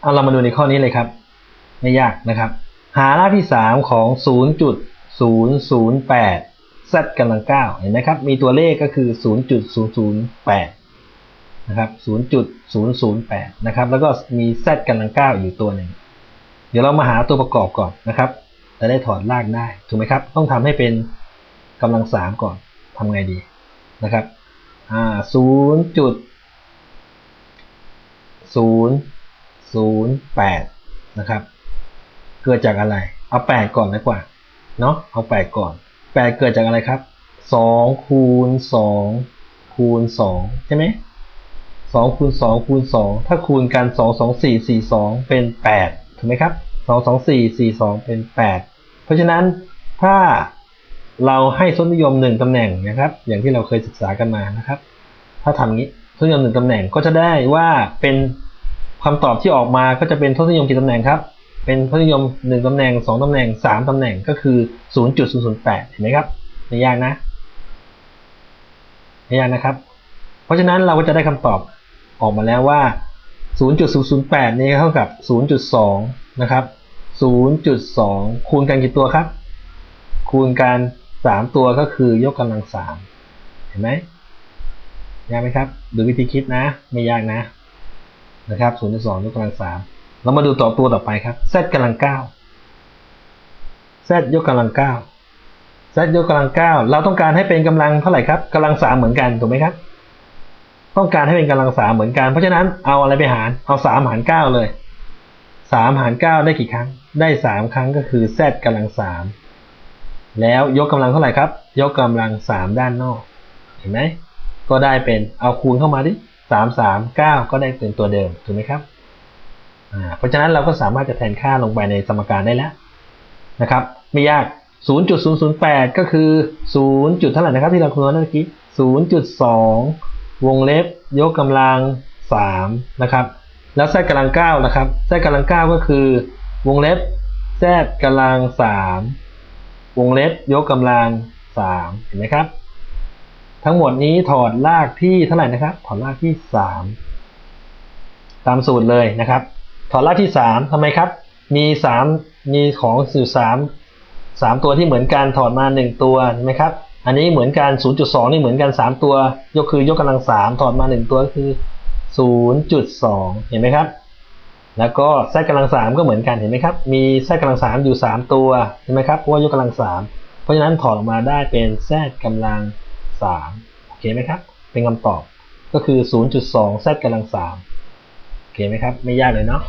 เอาเรามาดูในข้อนี้เลยครับ ไม่ยากนะครับ หารากที่ 3 ของ 0.008 z กำลัง9เห็นไหมครับ มีตัวเลขก็คือ 0.008 นะครับ 0.008 นะครับ แล้วก็มี z กำลัง9อยู่ตัวหนึ่ง เดี๋ยวเรามาหาตัวประกอบก่อนนะครับจะได้ถอดรากได้ ถูกไหมครับ ต้องทำให้เป็นกำลัง3ก่อนทำไงดีนะครับ อ่า 0. 0 0 8 นะครับ เกิดจากอะไร เอา 8 ก่อนดีกว่า เนาะเอา 8 ก่อน 8 เกิดจากอะไรครับ 2 คูณ 2 คูณ 2 ใช่ไหม2คูณ 2 คูณ 2 ถ้าคูณกัน 2 2 4 4 2 เป็น 8 ถูกไหมครับ 2 2 4 4 2 เป็น 8 เพราะฉะนั้นถ้าเราให้ทศนิยม 1ตำแหน่งนะครับ อย่างที่เราเคยศึกษากันมานะครับ ถ้าทำงี้ทศนิยม 1ตำแหน่งก็จะได้ว่าเป็น คำตอบที่ออกมาก็จะเป็นทศนิยมกี่ตำแหน่งครับ เป็นทศนิยม 1ตำแหน่ง 2ตำแหน่ง 3ตำแหน่งก็คือ 0.008 เห็นไหมครับไม่ยากนะไม่ยากนะครับ เพราะฉะนั้นเราก็จะได้คำตอบออกมาแล้วว่า 0.008 นี่เท่ากับ 0.2 นะครับ 0.2 คูณกันกี่ตัวครับ คูณกัน 3 ตัวก็คือยกกำลัง 3 เห็นไหมยากไหมครับ ดูวิธีคิดนะ ไม่ยากนะ นะครับ0.2ยกกำลัง3เรามาดูต่อตัวต่อไปครับ z กำลัง9 z ยกกำลัง9 z ยกกำลัง9เราต้องการให้เป็นกำลังเท่าไหร่ครับกำลัง3เหมือนกันถูกไหมครับ ต้องการให้เป็นกำลัง3เหมือนกัน เพราะฉะนั้นเอาอะไรไปหารเอา3หาร9เลย3หาร9ได้กี่ครั้ง ได้3ครั้งก็คือ z กำลัง3แล้วยกกำลังเท่าไหร่ครับ ยกกำลัง3ด้านนอก เห็นไหมก็ได้เป็นเอาคูณเข้ามาดิ สามสามเก้าก็ได้เป็นตัวเดิมถูกไหมครับเพราะฉะนั้นเราก็สามารถจะแทนค่าลงไปในสมการได้แล้วนะครับ ไม่ยาก 0.008 ก็คือ 0. จุดเท่าไหร่นะครับที่เราคำนวณเมื่อกี้ 0.2 วงเล็บ ยกกำลัง 3 นะครับ แล้วแทกำลัง9นะครับแทกำลัง 9 ก็คือ วงเล็บแทกำลัง 3 วงเล็บยกกำลัง 3 เห็นไหมครับ ทั้งหมดนี้ถอดรากที่เท่าไหร่นะครับ ถอดรากที่ 3 ตามสูตรเลยนะครับ ถอดรากที่ 3ทำไมครับ มี 3 มีของสื่อ3 3 ตัวที่เหมือนกันถอดมา 1 ตัวใช่ไหมครับ อันนี้เหมือนกัน 0.2 นี่เหมือนกัน 3 ตัว ยกคือยกกำลัง 3 ถอดมา 1 ตัวก็คือ 0.2 เห็นไหมครับ แล้วก็แทรกกำลัง 3 ก็เหมือนกันเห็นไหมครับ มีแทรกกำลัง 3 อยู่ 3 ตัวเห็นไหมครับเพราะว่ายกกำลัง 3 เพราะฉะนั้นถอดออกมาได้เป็นแทรกกำลัง 3โอเคไหมครับ เป็นคำตอบก็คือ 0.2 z กำลัง3โอเคไหมครับ ไม่ยากเลยเนาะ